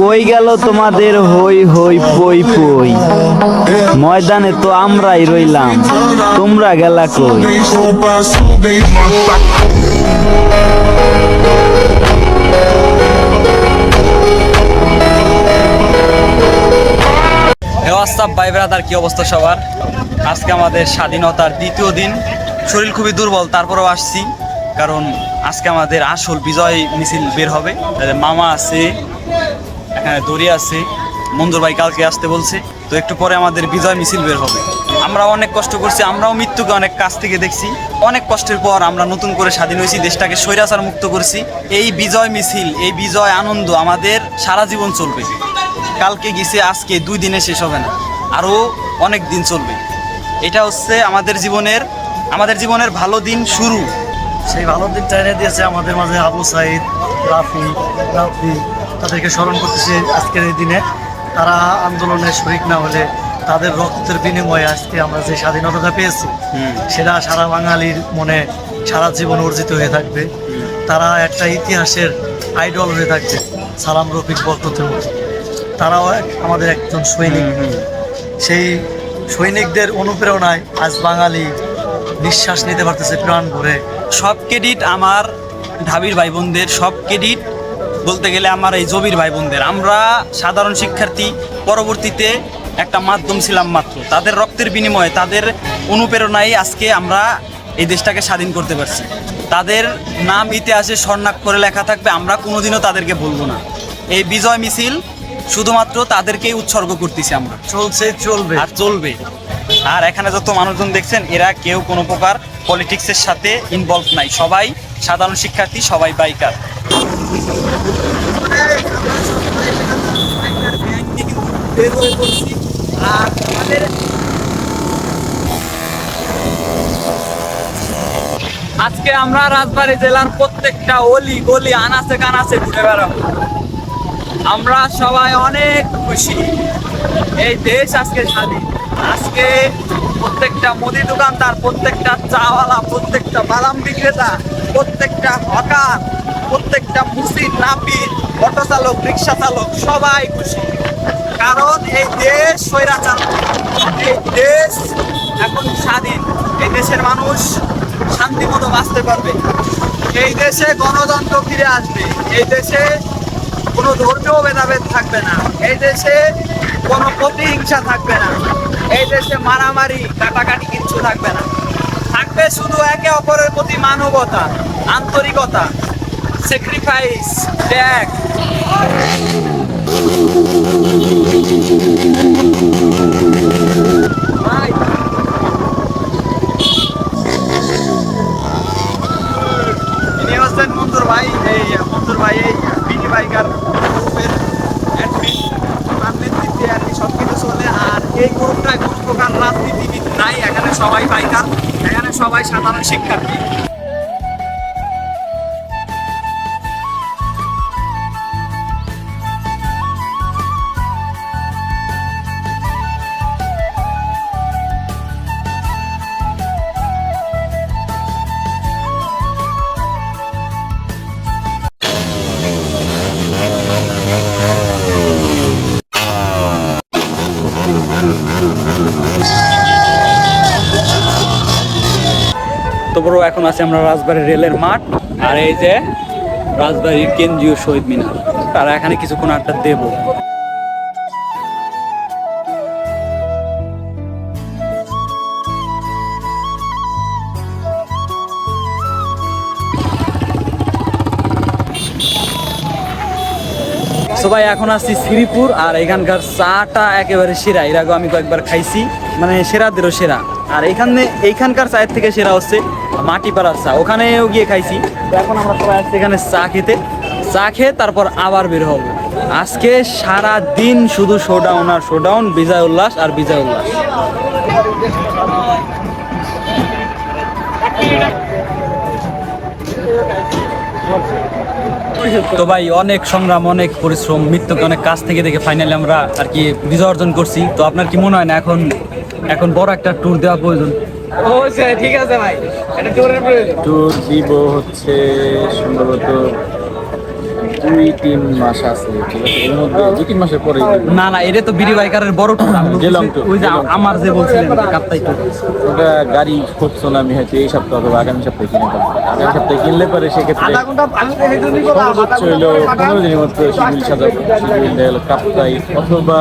কই গেল তোমাদের হই হই পই পই? ময়দানে তো আমরাই রইলাম, তোমরা গেলা কই? হোয়াটসঅ্যাপ ভাই ব্রাদার, কি অবস্থা সবার? আজকে আমাদের স্বাধীনতার দ্বিতীয় দিন। শরীর খুবই দুর্বল, তারপরেও আসছি। কারণ আজকে আমাদের আসল বিজয় মিছিল বের হবে। মামা আছে, এখানে দড়ি আছে মঞ্জুর ভাই কালকে আসতে বলছে। তো একটু পরে আমাদের বিজয় মিছিল বের হবে। আমরা অনেক কষ্ট করছি, আমরাও মৃত্যুকে অনেক কাছ থেকে দেখছি। অনেক কষ্টের পর আমরা নতুন করে স্বাধীন হয়েছি, দেশটাকে স্বৈরাচার মুক্ত করছি। এই বিজয় মিছিল, এই বিজয় আনন্দ আমাদের সারা জীবন চলবে। কালকে গিয়েছে আজকে দুই দিনে শেষ হবে না। আরও অনেক দিন চলবে। এটা হচ্ছে আমাদের জীবনের আমাদের জীবনের ভালো দিন শুরু। সেই ভালো দিনটা এনে দিয়েছে আমাদের মাঝে আবু সাইদ রাফি রাফি। তাদেরকে স্মরণ করতেছে আজকের এই দিনে। তারা আন্দোলনে শরিক না হলে তাদের রক্তের বিনিময়ে আজকে আমরা যে স্বাধীনতাটা পেয়েছি সেটা সারা বাঙালির মনে সারা জীবন অর্জিত হয়ে থাকবে। তারা একটা ইতিহাসের আইডল হয়ে থাকবে সালাম রফিক বরকতের মতো। তারাও আমাদের একজন সৈনিক। সেই সৈনিকদের অনুপ্রেরণায় আজ বাঙালি নিঃশ্বাস নিতে পারতেছে প্রাণ ভরে। সব ক্রেডিট আমার ঢাবির ভাই বোনদের সব ক্রেডিট বলতে গেলে আমার এই জবির ভাই বোনদের আমরা সাধারণ শিক্ষার্থী পরবর্তীতে একটা মাধ্যম ছিলাম মাত্র। তাদের রক্তের বিনিময়ে তাদের অনুপ্রেরণায় আজকে আমরা এই দেশটাকে স্বাধীন করতে পারছি। তাদের নাম ইতিহাসে স্বর্ণাক্ষরে লেখা থাকবে আমরা কোনোদিনও তাদেরকে বলব না। এই বিজয় মিছিল শুধুমাত্র তাদেরকেই উৎসর্গ করতেছি আমরা। চলছে চলবে। আর চলবে। আর এখানে যত মানুষজন দেখছেন, এরা কেউ কোনো প্রকার পলিটিক্সের সাথে ইনভলভ নাই। সবাই সাধারণ শিক্ষার্থী, সবাই বাইকার আজকে আমরা রাজবাড়ী জেলার প্রত্যেকটা অলি গলি আনাচে কানাচে ঘুরে বেড়াবো। আমরা সবাই অনেক খুশি। এই দেশ আজকে স্বাধীন। আজকে প্রত্যেকটা মুদি দোকানদার, প্রত্যেকটা চাওয়ালা, প্রত্যেকটা বাদাম বিক্রেতা, প্রত্যেকটা হকার, প্রত্যেকটা মুসিদ নাপিত, অটো চালক, রিক্সা চালক, সবাই খুশি। কারণ এই দেশ স্বৈরাচার, এই দেশ এখন স্বাধীন। এই দেশের মানুষ শান্তি মতো বাঁচতে পারবে। এই দেশে গণতন্ত্র ফিরে আসবে। এই দেশে কোনো ধর্মীয় ভেদাভেদ থাকবে না। এই দেশে কোনো প্রতিহিংসা থাকবে না। এই দেশে মারামারি, কাটাকাটি কিচ্ছু থাকবে না। থাকবে শুধু একে অপরের প্রতি মানবতা, আন্তরিকতা স্যাক্রিফাইস ত্যাগ। আর এই প্রকার নাই এখানে সবাই পাইকার এখানে সবাই সাধারণ শিক্ষার্থী। তো বড় এখন আছে আমরা রাজবাড়ী রেলের মাঠ আর এই যে রাজবাড়ির কেন্দ্রীয় শহীদ মিনার। তারা এখানে কিছুক্ষণ আড্ডা দেব। সবাই এখন আসছি শ্রীপুর আর এখানকার চাটা একেবারে সেরা। এর আগে আমি কয়েকবার খাইছি। মানে সেরাদেরও সেরা। আর এখানে এইখানকার চায়ের থেকে সেরা হচ্ছে মাটিপাড়ার চা। ওখানেও গিয়ে খাইছি। এখন আমরা সবাই আসছি এখানে চা খেতে। চা খেয়ে তারপর আবার বের হব। আজকে সারা দিন শুধু শোডাউন আর শোডাউন বিজয় উল্লাস আর বিজয় উল্লাস। তো ভাই, অনেক সংগ্রাম, অনেক পরিশ্রম, মৃত্যুকে অনেক কাছ থেকে দেখে ফাইনালি আমরা আর কি বিজয় অর্জন করছি। তো আপনার কি মনে হয় না এখন এখন বড় একটা ট্যুর দেওয়া প্রয়োজন? ঠিক আছে ভাই। এটা ট্যুরের প্রয়োজন। ট্যুর দিব হচ্ছে সম্ভবত দুই তিন মাস আছে ঠিক আছে? এর মধ্যে দুই তিন মাসের পরে না না এটা তো বিড়ি বাইকারের বড় টুর আমি গেলাম তো, ওই যে আমার যে বলছিলেন কাপ্তাই টুর ওটা গাড়ি খুঁজছো না আমি হয়তো এই সপ্তাহ অথবা আগামী সপ্তাহে কিনে ফেলব আগামী সপ্তাহে কিনলে পরে সেক্ষেত্রে সর্বোচ্চ হইল পনেরো দিনের মধ্যে শিবিল সাজাবো শিবিল হলো কাপ্তাই অথবা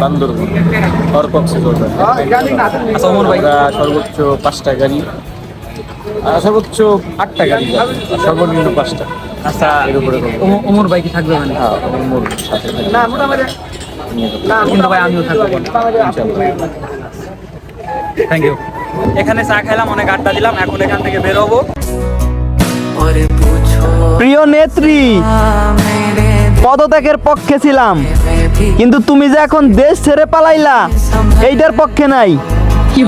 বান্দরবন আর কক্সবাজার আচ্ছা সর্বোচ্চ পাঁচটা গাড়ি সর্বোচ্চ আটটা গাড়ি সর্বনিম্ন পাঁচটা। আচ্ছা এর উপরে ওমর বাইকে থাকবে মানে? হ্যাঁ ওমর সাথে না মোটামুটি থ্যাংক ইউ এখানে চা খেলাম অনেক আড্ডা দিলাম এখন এখান থেকে বেরোবো। প্রিয় নেত্রী পদত্যাগের পক্ষে ছিলাম। কিন্তু তুমি যে এখন দেশ ছেড়ে পালাইলা এইটার পক্ষে নাই। কি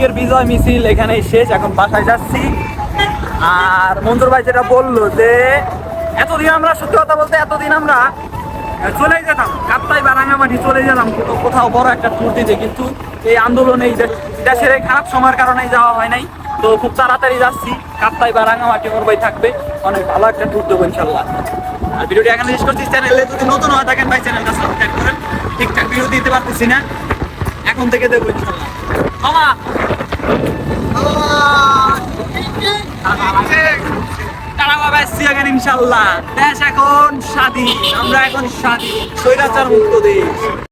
আজকের বিজয় মিছিল এখানেই শেষ, এখন বাসায় যাচ্ছি। আর মঞ্জুর ভাই যেটা বলল যে, এতদিন আমরা, সত্যি কথা বলতে এতদিন আমরা চলে যেতাম। কাপ্তাই বা রাঙামাটি চলে যেতাম কোথাও বড় একটা ট্যুর দিতে কিন্তু এই আন্দোলনে এই দেশের এই খারাপ সময়ের কারণে যাওয়া হয় নাই। তো খুব তাড়াতাড়ি যাচ্ছি। কাপ্তাই বা রাঙামাটি ওর ভাই থাকবে। অনেক ভালো একটা ট্যুর দেবো, ইনশাল্লাহ। আর ভিডিওটি এখানে শেষ করছি। চ্যানেলে যদি নতুন হয়ে থাকেন ভাই, চ্যানেলটা সাবস্ক্রাইব করেন। ঠিকঠাক ভিডিও দিতে পারতেছি না। এখন থেকে দেবো ইনশাল্লাহ। দেশ এখন স্বাধীন আমরা এখন স্বাধীন। স্বৈরাচার মুক্ত দেশ।